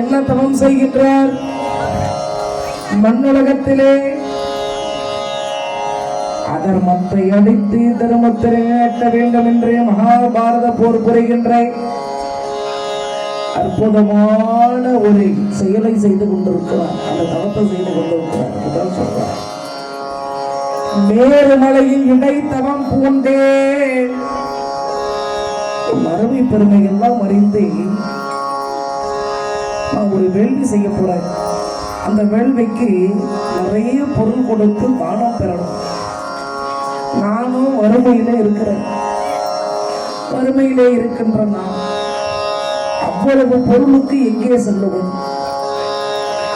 என்ன தவம் செய்கின்றார்? மண்ணுலகத்திலே அதர்மத்தை அடித்து தர்மத்தை நிலைநாட்ட வேண்டும் என்று மகாபாரத போர் புரிகின்ற அற்புதமான ஒரு செயலை செய்து கொண்டிருக்கிறார். அந்த தவத்தை செய்து கொண்டிருக்கிறார். அதுதான் சொல்றார். மேருமலையில் இடை தவம் பூண்டே பெருமை எல்லாம் அறிந்து நான் ஒரு வேள்வி செய்ய போறேன். அந்த வேள்விக்கு நிறைய பொருள் கொடுத்து தானம் பெறணும். நானும் வறுமையில இருக்கிறேன். வறுமையிலே இருக்கின்ற நான் அவ்வளவு பொருளுக்கு எங்கே செல்லுவது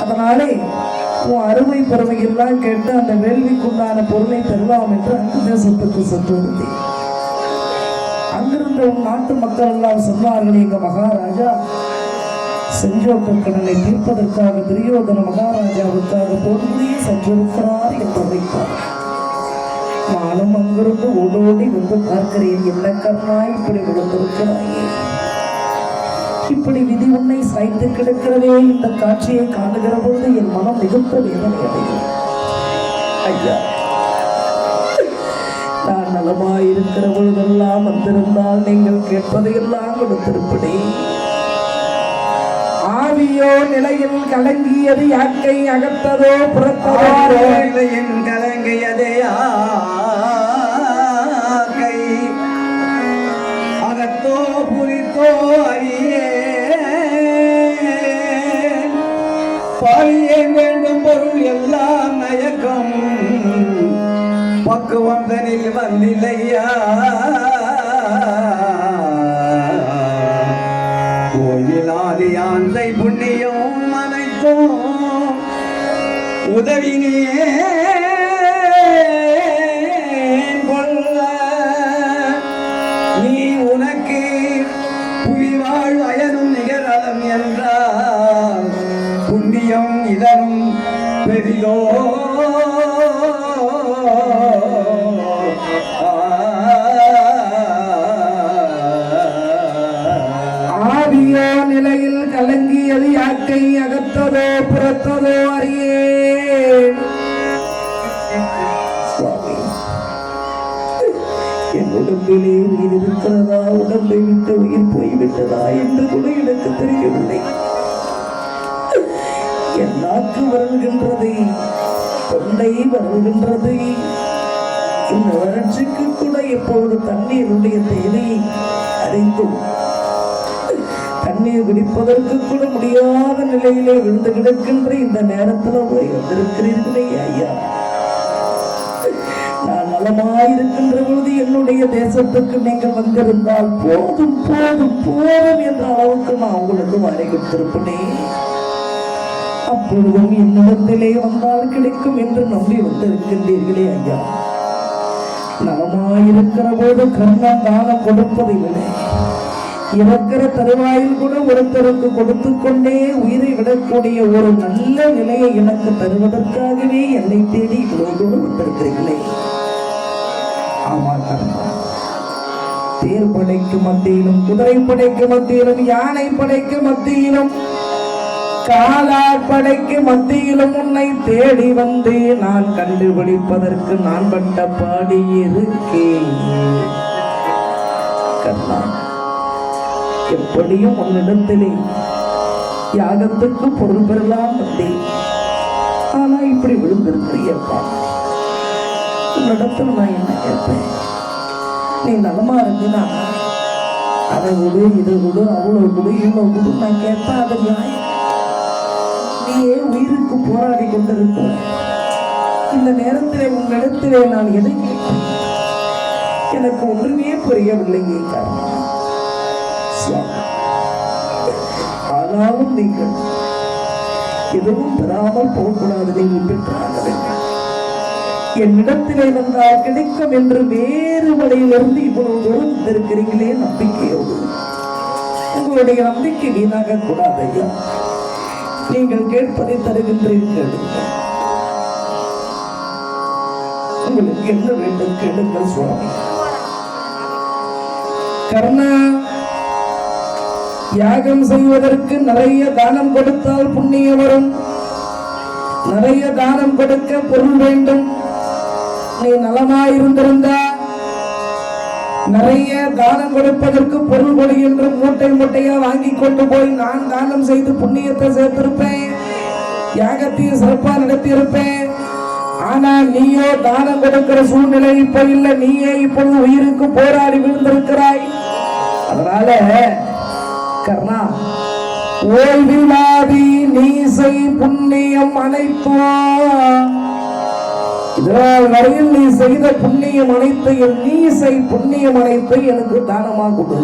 அதனாலே உன் அருமை பெருமையெல்லாம் கேட்டு அந்த வேள்விக்குண்டான பொருளை பெறலாம் என்று அந்த தேசத்துக்கு சென்று விட்டேன். அங்கிருந்த உன் நாட்டு மக்கள் எல்லாம் சொன்னார்கள் எங்க மகாராஜா செஞ்சோக்க கடனை தீர்ப்பதற்காக துரியோதன மகாராஜாவுக்காக பொருளியே சென்றிருக்கிறார் என்று வைத்தார். நானும் அங்கிருந்து ஓடோடி வந்து பார்க்கிறேன். என்ன கர்ணா இப்படி விழுந்திருக்கிறாயே இப்படி விதி உன்னை சாய்த்து கிடக்கிறதே இந்த காட்சியை காணுகிற பொழுது என் மனம் மிகுந்த வேதனை அடையும் ஐயா நான் இருக்கிற பொழுதெல்லாம் வந்திருந்தால் நீங்கள் கேட்பதையெல்லாம் கொடுத்திருப்படி ஆவியோ நிலையில் கலங்கியது யாக்கை அகத்ததோ புறத்ததோ? ஆரோலையின் கலங்கியதே நமக்கு ஒன்றனில் வந்தில்லையா? கோயிலாதி ஆந்தை புண்ணியம் அனைத்தும் உதவினியே கொள்ள. நீ உனக்கு புவிவாழ் அயனும் நிகழலம் என்றால் புண்ணியம் இதனும் பெரிதோ கலங்கியது யாக்கை அகத்ததோ புறத்ததோ அறியே. என் உடம்பிலே உயிர் இருக்கிறதா? உடம்பை விட்டு உயிர் போய்விட்டதா என்று கூட எனக்கு தெரியவில்லை. என் நாக்கு வருகின்றது தொண்டை வருகின்றது. இந்த வறட்சிக்கு கூட எப்பொழுது தண்ணீருடைய தேவையை அறிந்தோம் தண்ணீர் குடிப்பதற்கு கூட முடியாத நிலையிலே விழுந்து கிடக்கின்ற இந்த நேரத்துல போய் வந்திருக்கிறீர்களே ஐயா. நான் நலமாயிருக்கின்ற பொழுது என்னுடைய தேசத்துக்கு நீங்கள் வந்திருந்தால் போதும் போதும் போதும் என்ற அளவுக்கு நான் உங்களுக்கு வரை கொடுத்திருப்பனே. அப்பொழுதும் என்னிடத்திலே வந்தால் கிடைக்கும் என்று நம்பி வந்திருக்கின்றீர்களே ஐயா. நலமாயிருக்கிற போது கர்ணம் தானம் கொடுப்பதில்லை இறக்கிற தருவாயில் கூட ஒருத்தருக்கு கொடுத்து கொண்டே உயிரை விடக்கூடிய ஒரு நல்ல நிலையை எனக்கு தருவதற்காகவே என்னை தேடி இவ்வளவு வந்திருக்கிறீர்களே ஆமா தேர் படைக்கு மத்தியிலும் குதிரை படைக்கு மத்தியிலும் யானை படைக்கு மத்தியிலும் காலாட் படைக்கு மத்தியிலும் உன்னை தேடி வந்து நான் கண்டுபிடிப்பதற்கு நான் பட்ட பாடி இருக்கேன் கண்ணா எப்படியும் உன்னிடத்திலே. யாகத்துக்கு பொருள் பெறலாம் வந்தேன் ஆனா இப்படி விழுந்திருக்கிறியப்பா. உன்னிடத்துல நான் என்ன கேட்பேன்? நீ நலமா இருந்தினா அதை விடு இதை விடு அவ்வளவு விடு இவ்வளவு விடு நான் கேட்பேன் அது நியாயம். நீயே உயிருக்கு போராடி கொண்டிருக்க. இந்த நேரத்திலே உன்னிடத்திலே நான் எதை கேட்பேன்? எனக்கு ஒன்றுமே புரியவில்லையே காரணம். சுவாமி. ஆனாலும் நீங்கள் எதுவும் பெறாமல் போகக்கூடாது நீங்கள் பெற்றாக வேண்டும் என்னிடத்திலே வந்தால் கிடைக்கும் என்று வேறு வழியிலிருந்து இவ்வளவு தூரம் இருக்கிறீங்களே நம்பிக்கையோடு. உங்களுடைய நம்பிக்கை வீணாக கூடாது ஐயா. நீங்கள் கேட்பதை தருகின்றீர்கள். உங்களுக்கு என்ன வேண்டும் கேளுங்கள் சுவாமி. கர்ணா தியாகம் செய்வதற்கு நிறைய தானம் கொடுத்தால் புண்ணியம் வரும் நிறைய தானம் கொடுக்க பொருள் வேண்டும். நீ நலமாயிருந்திருந்தா நிறைய தானம் கொடுப்பதற்கு பொருள் கொடு என்று மூட்டை மூட்டையா வாங்கி கொண்டு போய் நான் தானம் செய்து புண்ணியத்தை சேர்த்திருப்பேன். யாகத்தையும் சிறப்பா நடத்தியிருப்பேன். ஆனால் நீயோ தானம் கொடுக்கிற சூழ்நிலை இப்ப இல்லை. நீயே இப்பொழுது உயிருக்கு போராடி விழுந்திருக்கிறாய். அதனால கர்ணா. ஓய்விலாதி நீசை புண்ணியம் அனைத்துவா. இதனால் வரையில் நீ செய்த புண்ணியம் அனைத்தையும் நீ செய் புண்ணியம் அனைத்தை எனக்கு தானமாக கொடு.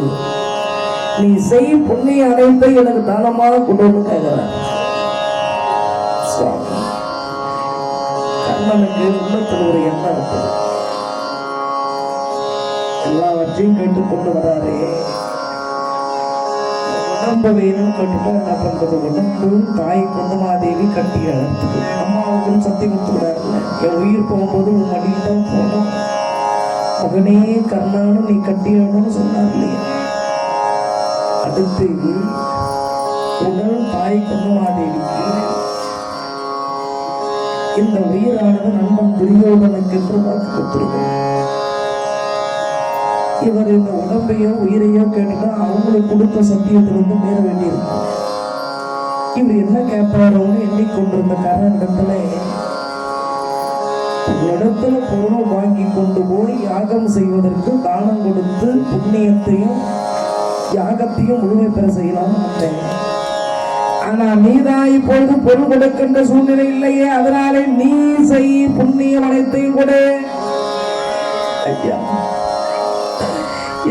நீ செய் புண்ணிய அனைத்தை எனக்கு தானமாக கொடுன்னு கேட்கிறார் சுவாமி கண்ணனுக்கு உள்ளத்தில் ஒரு எண்ணம் இருக்குது. எல்லாவற்றையும் கேட்டுக்கொண்டு வராரே ஆரம்ப வேணும் கேட்டுட்டா என்ன பண்றது? உடம்பு தாய் குந்தமாதேவி கட்டி அழைத்தது அம்மாவுக்கும் சத்தி கொடுத்துக்கிறாருல்ல என் உயிர் போகும்போது உன் மடியில் தான் போனோம். மகனே கர்ணானும் நீ கட்டியணும்னு சொன்னார் இல்லையா? அடுத்து உடல் தாய் குந்தமாதேவிக்கு இந்த உயிரானது நண்பன் துரியோதனுக்கு என்று வாக்கு கொடுத்திருக்கோம் இவர் இந்த உடம்பையோ உயிரையோ கேட்டுட்டா அவங்களை கொடுத்த சத்தியத்திலிருந்து மீற வேண்டியிருக்கு இவர் என்ன கேட்பாரோன்னு எண்ணிக்கொண்டிருந்த காரணத்துல இடத்துல பொருளை வாங்கி கொண்டு போய் யாகம் செய்வதற்கு தானம் கொடுத்து புண்ணியத்தையும் யாகத்தையும் முழுமை பெற செய்யலாம்னு ஆனா நீதான் இப்பொழுது பொருள் கொடுக்கின்ற சூழ்நிலை இல்லையே. அதனாலே நீ செய் புண்ணியம் அனைத்தையும் கூட. ஐயா.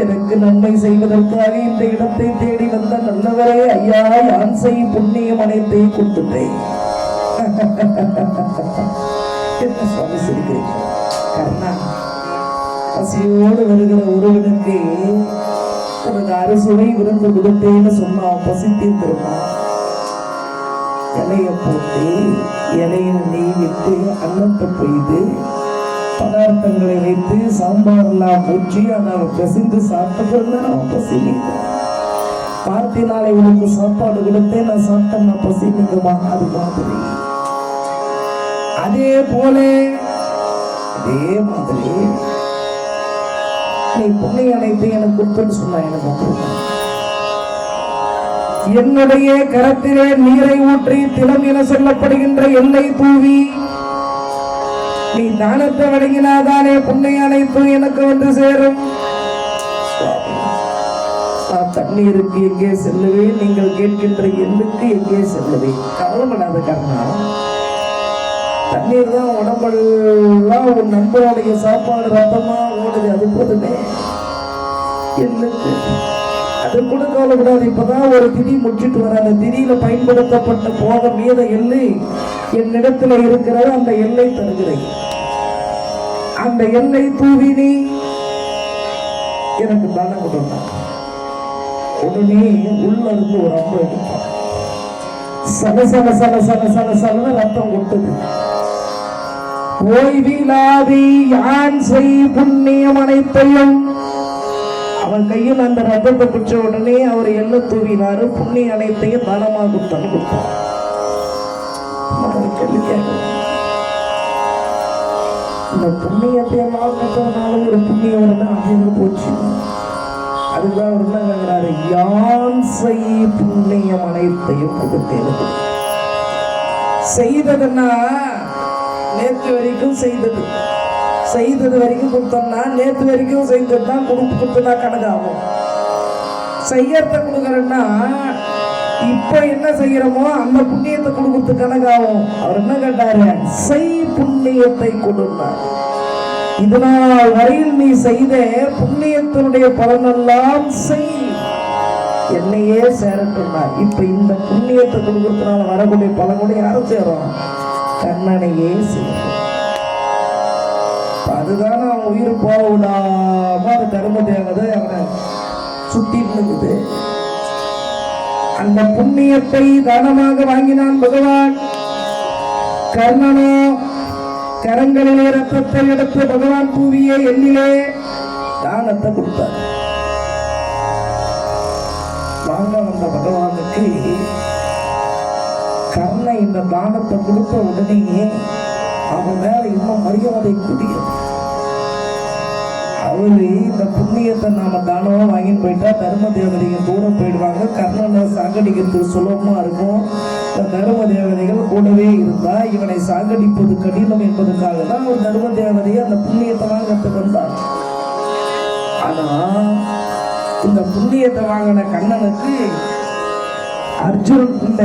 எனக்கு நன்மை செய்வதற்காக இந்த இடத்தை தேடி வந்த நல்லவரே ஐயா யான் புண்ணியம் அனைத்தையும் கொண்டுட்டேன் என்ன சுவாமி சிரிக்கிறீங்க? கர்ணா பசியோடு வருகிற ஒருவனுக்கு உனக்கு அறுசுவை விருந்து கொடுத்தேன்னு சொன்னா பசி தீர்ந்துருமா இலைய போட்டு இலையில நெய் விட்டு அன்னத்தை பெய்து பதார்த்தங்களை வைத்து சாம்பார் எல்லாம் ஊற்றி அதை பிசைந்து சாப்பிட்டு நான் பசி பார்த்தினாலே உனக்கு சாப்பாடு கொடுத்தே நான் சாப்பிட்டேன் பசி அது மாதிரி. அதே போல அதே மாதிரி. நீ புண்ணை அனைத்து எனக்கு கொடுத்துன்னு சொன்னா எனக்கு என்னுடைய கரத்திலே நீரை ஊற்றி திலம் என சொல்லப்படுகின்ற எண்ணெய் தூவி நீ தானத்தை வழங்கினாதானே புண்ணிய அனைத்தும் எனக்கு வந்து சேரும்? நான் தண்ணீருக்கு எங்கே செல்லுவேன்? நீங்கள் கேட்கின்ற எண்ணுக்கு எங்கே செல்லுவேன்? கவலைப்படாத கர்ணா. தண்ணீர் தான் உடம்பெல்லாம் உன் நண்பனுடைய சாப்பாடு ரத்தமா ஓடுது அது போதுமே. எண்ணுக்கு. அது கூட கவலைப்படாது இப்பதான் ஒரு திதி முற்றிட்டு வர அந்த திதியில பயன்படுத்தப்பட்ட போக மீத எல்லை என்னிடத்துல இருக்கிறது அந்த எல்லை தருகிறேன். அந்த எல்லை தூவி நீ. எனக்கு பலம் கொடுத்தான் உடனே உள்ள இருந்து ஒரு அம்பு எடுத்தான் சல சல சல சல சல சல ரத்தம் கொட்டுது. ஓய்விலாதி யான் செய் புண்ணியம் அனைத்தையும். அவன் கையில் அந்த ரத்தத்தை பிடிச்ச உடனே அவர் எல்ல தூவினாரு. புண்ணிய அனைத்தையும் தானமாக கொடுத்தான் கொடுத்தான் கேள்வி கேட்கிறேன். இந்த புண்ணியத்தை எல்லாம் கொடுத்ததுனால ஒரு புண்ணியம் வருது அது போச்சு. அதுதான் அவர் யான் செய் புண்ணியம் அனைத்தையும் கொடுத்தேன் செய்ததுன்னா நேற்று வரைக்கும் செய்தது. செய்தது வரைக்கும் கொடுத்தோம்னா நேற்று வரைக்கும் செய்தது தான் கொடுப்பு கொடுத்தனா கணக்காகும் செய்யறத கொடுக்குறேன்னா இப்போ என்ன செய்யறோமோ அந்த புண்ணியத்தை கொடுக்கறது கணக்காகும் அவர் என்ன கேட்டாரு? செய் புண்ணியத்தை கொடுத்தார் இதனால் வரையில் நீ செய்த புண்ணியத்தினுடைய பலனெல்லாம் செய். என்னையே சேரட்டும்னார் இப்ப இந்த புண்ணியத்தை கொடுக்கறதுனால வரக்கூடிய பலன் கூட யாரும் சேரும்? கண்ணனையே சேரும். அதுதானே அதுதான் அவன் உயிர் போக விடாம அந்த தர்ம தேவதை அவனை சுட்டிட்டு இருக்குது அந்த புண்ணியத்தை தானமாக வாங்கினான் பகவான். கர்ணனோ கரங்களிலே ரத்தத்தை எடுத்து பகவான் கூறிய எண்ணிலே தானத்தை கொடுத்தார். வாங்க வந்த பகவானுக்கு கர்ண இந்த தானத்தை கொடுத்த உடனே அவன் மேல இன்னும் மரியாதை கூடியது. அவரு இந்த புண்ணியத்தை நாம தானமா வாங்கிட்டு போயிட்டா தர்ம தேவதைகள் தூரம் போயிடுவாங்க. கர்ணனை சாகடிக்கிறதுக்கு சுலபமா இருக்கும். இந்த தர்ம தேவதைகள் கூடவே இருந்தா இவனை சாகடிப்பது கடினம் என்பதற்காக தான் ஒரு தர்ம தேவதையை அந்த புண்ணியத்தை வாங்கிறதுக்கு வந்தார் ஆனா இந்த புண்ணியத்தை வாங்கின கண்ணனுக்கு அர்ஜுன் இந்த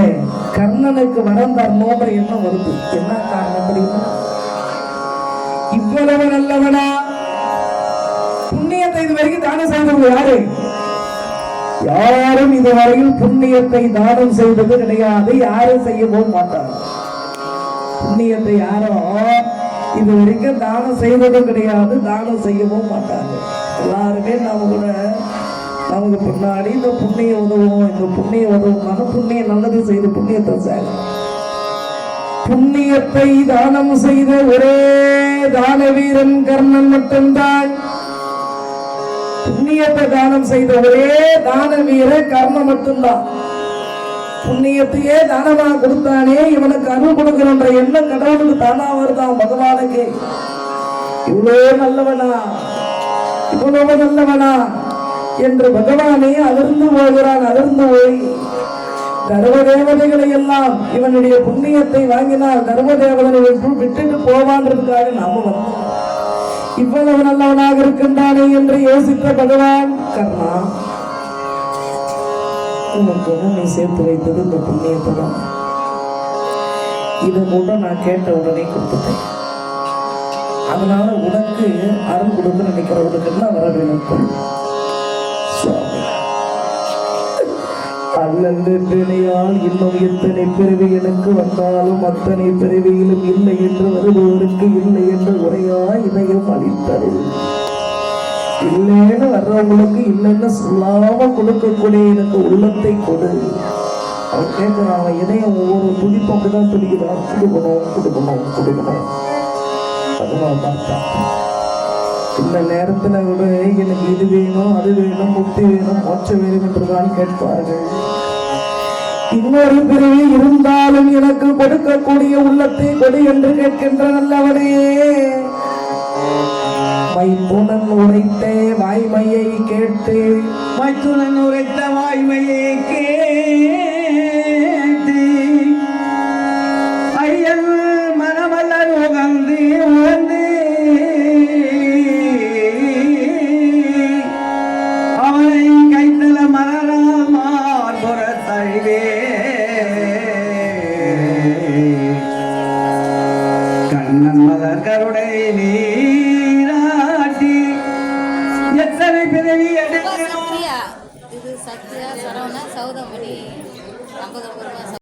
கர்ணனுக்கு வரம் தரணுன்ற எண்ணம் வருது. என்ன காரணம் தெரியுமா? இவ்வளவு நல்லவனா? புண்ணியத்தை இதுவரைக்கும் தானம் செய்தது யாரு? யாரும் இதுவரையில் புண்ணியத்தை தானம் செய்தது கிடையாது யாரும் செய்யவும் மாட்டார் புண்ணியத்தை யாரும் இது வரைக்கும் தானம் செய்வதும் கிடையாது தானம் செய்யவும் மாட்டாங்க. எல்லாருமே நாம கூட நமக்கு பின்னாடி இந்த புண்ணிய உதவும் இந்த புண்ணிய உதவும். மன புண்ணிய நல்லது செய்து புண்ணியத்தை சேரும். புண்ணியத்தை தானம் செய்த ஒரே தான வீரன் கர்ணன் மட்டும்தான். புண்ணியத்தை தானம் செய்த ஒரே தான வீர கர்ம மட்டும்தான். புண்ணியத்தையே தானமா கொடுத்தானே இவனுக்கு அருள் கொடுக்கணுன்ற எண்ணம் கடவுளுக்கு தானா வருதான் பகவானுக்கு? இவ்வளோ நல்லவனா? இவ்வளவு நல்லவனா? என்று பகவானே அதிர்ந்து போகிறான் அதிர்ந்து போய். தர்ம தேவதைகளை எல்லாம் இவனுடைய புண்ணியத்தை வாங்கினால் தர்ம தேவதனை விட்டுட்டு போவான்றதுக்காக நாம வந்தோம். இவ்வளவு நல்லவனாக இருக்கின்றானே என்று யோசித்த பகவான் கர்ணா உனக்கு நீ சேர்த்து வைத்தது இந்த புண்ணியத்தை தான் இதை கூட நான் கேட்ட உடனே கொடுத்துட்டேன். அதனால உனக்கு அருள் கொடுக்க நினைக்கிறவனுக்கு என்ன வர வேணும் சுவாமி அல்லது பிணையால் இன்னும் எத்தனை பிறவி என வந்தாலும் அத்தனை பிறவியிலும் இல்லை என்று வருபவருக்கு இல்லை என்று உரையா இதயம் அளித்தது. இல்லைன்னு வர்றவங்களுக்கு இல்லைன்னு சொல்லாம கொடுக்கக்கூடிய எனக்கு உள்ளத்தை கொடு. அவன் கேட்கிறான் அவன் இதயம் ஒவ்வொரு துடிப்பும் அப்படிதான் துடிக்கிறான் கொடுக்கணும் கொடுக்கணும் கொடுக்கணும். பகவான் பார்த்தான் இந்த நேரத்துல கூட எனக்கு இது வேணும் அது வேணும் முக்தி வேணும் மோட்சம் வேணும் என்றுதான் கேட்பார்கள். இன்னொரு பிரிவு இருந்தாலும் எனக்கு கொடுக்கக்கூடிய உள்ளத்தை கொடு என்று கேட்கின்ற நல்லவனே. மைத்துனன் உரைத்தே வாய்மையை கேட்டு மைத்துனன் உரைத்த வாய்மையை